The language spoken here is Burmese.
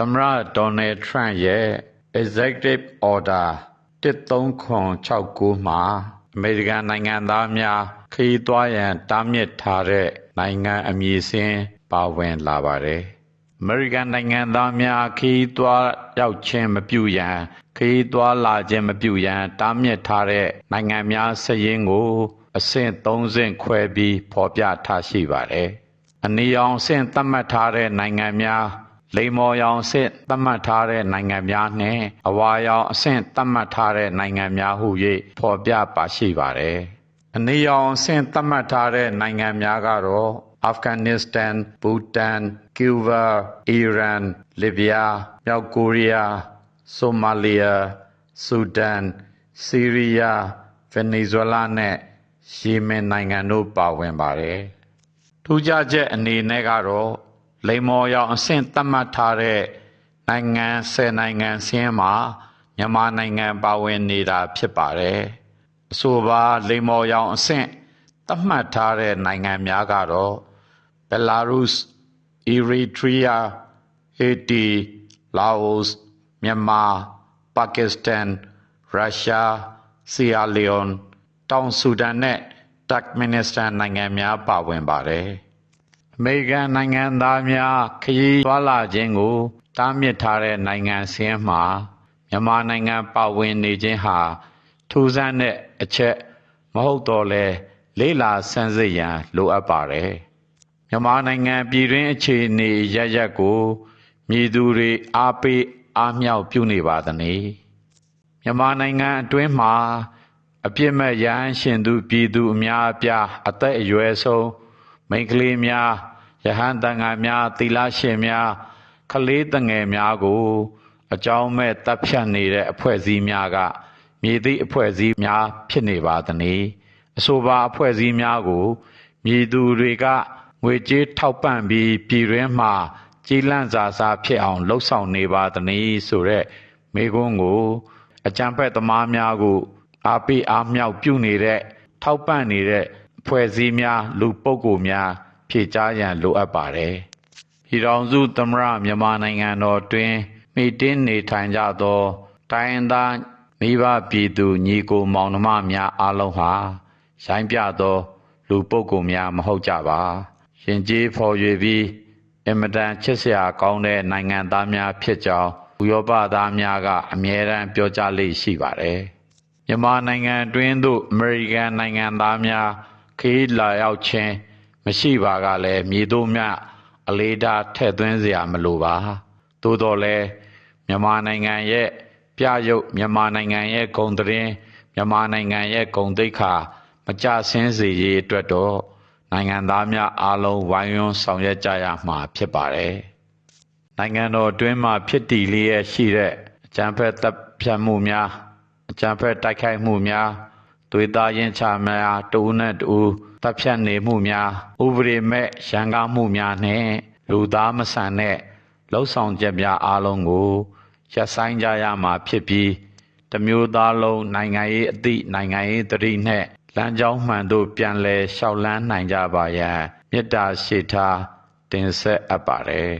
သမ္မတဒေါ်နယ်ထရန့်ရဲ့ Executive Order 13969မှာအမေရိကန်နိုင်ငံသားများခရီးသွားရန်တားမြစ်ထားတဲ့နိုင်ငံအမည်စင်းပါဝင်လာပါတယ်။အမေရိကန်နိုင်ငံသားများခရီးသွားရောက်ခြင်းမပြုရန်ခရီးသွားလာခြင်းမပြုရန်တားမြစ်ထားတဲ့နိုင်ငံများစာရင်းကို အဆင့်၃ဆင့်ခွဲပြီးဖော်ပြထားရှိပါတယ်။အနီရောင်ဆင့်သတ်မှတ်ထားတဲ့နိုင်ငံများ လိမ္မော်ရောင်ဆင့်သတ်မှတ်ထားတဲ့နိုင်ငံများနှင့်အဝါရောင်အဆင့်သတ်မှတ်ထားတဲ့နိုင်ငံများဟု၍ဖော်ပြပါရှိပါတယ်။အနီရောင်ဆင့်သတ်မှတ်ထားတဲ့နိုင်ငံများကတော့အာဖဂန်နစ္စတန်၊ဘူတန်၊ကျူဗာ၊အီရန်၊လစ်ဗျား၊မြောက်ကိုရီးယား၊ဆိုမာလီယာ၊ဆူဒန်၊ဆီးရီးယား၊ဗင်နီဇွဲလားနဲ့ယီမင်နိုင်ငံတို့ပါဝင်ပါတယ်။ထူးခြားချက်အနေနဲ့ကတော့ လိမ္မော်ရောင်အဆင့်သတ်မှတ်ထားတဲ့နိုင်ငံ၁၀နိုင်ငံစင်းမှာမြန်မာနိုင်ငံပါဝင်နေတာဖြစ်ပါတယ်။အဆိုပါလိမ္မော်ရောင်အဆင့်သတ်မှတ်ထားတဲ့နိုင်ငံများကတော့ဘယ်လာရုစ်၊အီရီထရီးယား၊ဟေတီ၊လာအိုမြန်မာ၊ပါကစ္စတန်၊ရုရှား၊ဆီယာလီယွန်၊တောင်ဆူဒန်နဲ့တက်မင်နစ္စတန်နိုင်ငံများပါဝင်ပါတယ်။ အမေရိကန်နိုင်ငံသားများခရီးသွားလာခြင်းကိုတားမြစ်ထားတဲ့နိုင်ငံစင်းမှာမြန်မာနိုင်ငံပါဝင်နေခြင်းဟာထူးဆန်းတဲ့အချက်မဟုတ်တော့လဲလေးလာဆန်းစစ်ရန်လိုအပ်ပါတယ်။မြန်မာနိုင်ငံပြည်တွင်းအခြေအနေရရက်ကိုမြည်သူတွေအားပေးအားမြောက်ပြုနေပါသနည်းမြန်မာနိုင်ငံအတွင်းမှာအပြစ်မဲ့ရဟန်းရှင်သူပြည်သူအများအပြားအသက်အရွယ်ဆုံး မိန်းကလေးများရဟန်းတန်ဃာများသီလရှင်များခလေးတငယ်များကို အကြောင်းမဲ့တပ်ဖြတ်နေတဲ့အဖွဲ့အစည်းများကမြေသည့်အဖွဲ့အစည်းများ ဖြစ်နေပါသနည်းအဆိုပါအဖွဲ့အစည်းများကိုမြည်သူတွေကငွေကြေးထောက်ပံ့ပြီးပြည်တွင်းမှာကြီးလန့်စာစားဖြစ်အောင်လှုပ်ဆောင်နေပါသနည်းဆိုတဲ့မိကွန်းကို အကြံဖက်သမားများကိုအားပေးအားမြောက်ပြုနေတဲ့ထောက်ပံ့နေတဲ့အ ဖွဲ့အစည်းများလူပုဂ္ဂိုလ်များ ဖြည့်ကြားရန်လိုအပ်ပါတယ်။ပြည်ထောင်စုသမ္မတမြန်မာနိုင်ငံတော်တွင်မိတင်းနေထိုင်ကြသော တိုင်းသားမိဘပြည်သူညီကိုမောင်နှမများအားလုံးဟာရိုင်းပြသော လူပုဂ္ဂိုလ်များမဟုတ်ကြပါရင်ကျေးဖော်၍ပြီးအင်မတန်ချစ်စရာကောင်းတဲ့နိုင်ငံသားများဖြစ်ကြောင်းဥရောပသားများကအမြဲတမ်းပြောကြားလေ့ရှိပါတယ်မြန်မာနိုင်ငံတွင်းသို့အမေရိကန်နိုင်ငံသားများ ခရီးလာရောက်ခြင်းမရှိပါကလည်းမြေတို့မြအလေးထားထည့်သွင်းเสียမလိုပါသို့တော်လည်းမြန်မာနိုင်ငံရဲ့ပြရုပ်မြန်မာနိုင်ငံရဲ့ဂုံသတင်းမြန်မာနိုင်ငံရဲ့ဂုံတိတ်ခါမကြဆင်းစေရေးအတွက်တော့နိုင်ငံသားများအားလုံးဝိုင်းဝန်းဆောင်ရွက်ကြရမှာဖြစ်ပါတယ်နိုင်ငံတော်အတွင်းမှာဖြစ်တည်လျက်ရှိတဲ့အကြံဖက်တပ်ဖြတ်မှုများအကြံဖက်တိုက်ခိုက်မှုများ သွေးသားရင်ချများတူနဲ့တူတပ်ဖြတ်နေမှုများဥပဒေမဲ့ရန်ကားမှုများနဲ့လူသားမဆန်တဲ့လှုပ်ဆောင်ချက်များအားလုံးကိုရပ်ဆိုင်းကြရမှာဖြစ်ပြီးတမျိုးသားလုံးနိုင်ငံရေးအသည့်နိုင်ငံရေးတတိနဲ့လမ်းကြောင်းမှန်သို့ပြန်လည်လျှောက်လန်းနိုင်ကြပါရန်မေတ္တာရှိထားတင်ဆက်အပ်ပါတယ်